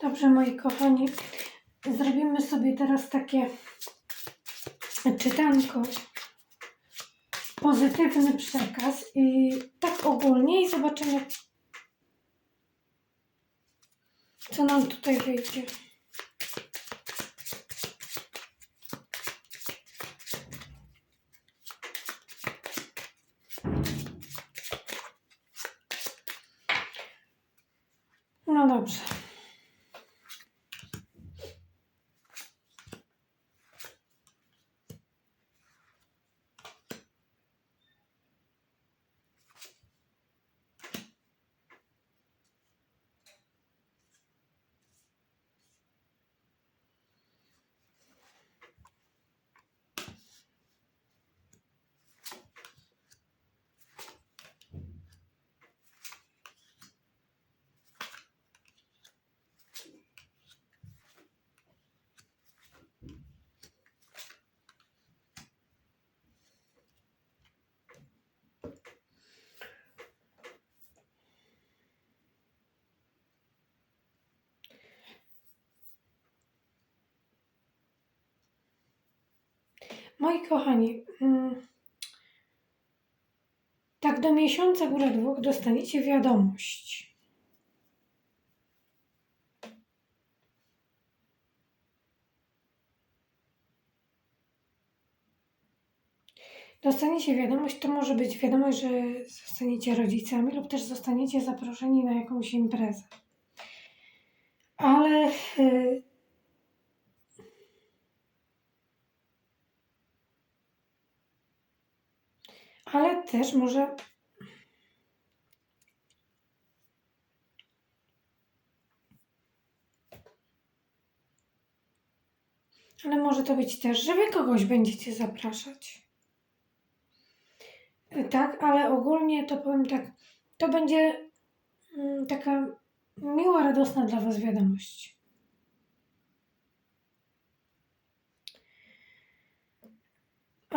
Dobrze, moi kochani, zrobimy sobie teraz takie czytanko. Pozytywny przekaz i tak ogólnie i zobaczymy, co nam tutaj wyjdzie. No dobrze. Moi kochani, mm, tak do miesiąca, góra dwóch dostaniecie wiadomość. Dostaniecie wiadomość, to może być wiadomość, że zostaniecie rodzicami lub też zostaniecie zaproszeni na jakąś imprezę. Ale y, ale też może. Ale może to być też, że wy kogoś będziecie zapraszać. Tak, ale ogólnie to powiem tak, to będzie mm, taka miła, radosna dla was wiadomość.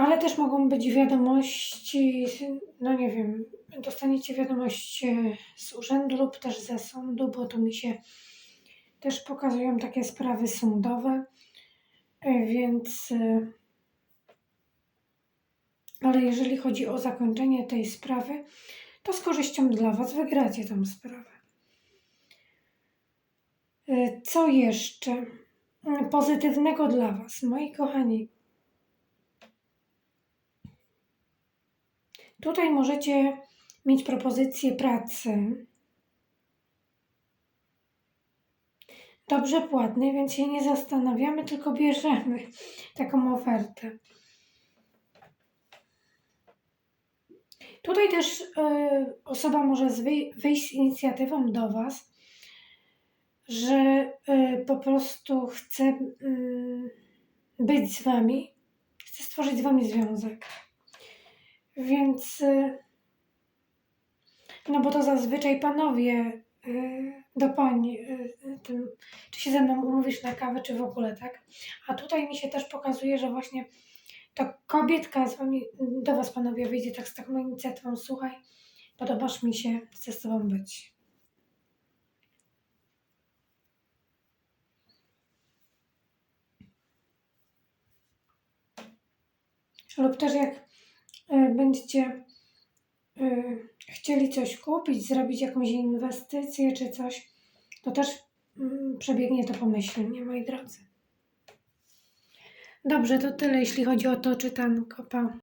Ale też mogą być wiadomości, no nie wiem, dostaniecie wiadomość e, z urzędu lub też ze sądu, bo tu mi się też pokazują takie sprawy sądowe, e, więc. e, Ale jeżeli chodzi o zakończenie tej sprawy, to z korzyścią dla Was wygracie tę sprawę. Co jeszcze pozytywnego dla Was, moi kochani? Tutaj możecie mieć propozycję pracy. Dobrze płatnej, więc się nie zastanawiamy, tylko bierzemy taką ofertę. Tutaj też y, osoba może wyjść z inicjatywą do Was, że y, po prostu chce y, być z Wami, chce stworzyć z Wami związek. Więc, y, no bo to zazwyczaj panowie y, do pań, y, tym, czy się ze mną umówisz na kawę, czy w ogóle, tak? A tutaj mi się też pokazuje, że właśnie to kobietka z wami, do was panowie wyjdzie tak z taką inicjatywą, słuchaj, podobasz mi się, chcę z tobą być. Lub też jak będziecie y, chcieli coś kupić, zrobić jakąś inwestycję czy coś, to też mm, przebiegnie to pomyślnie, moi drodzy. Dobrze, to tyle, jeśli chodzi o to czytanko. Pa.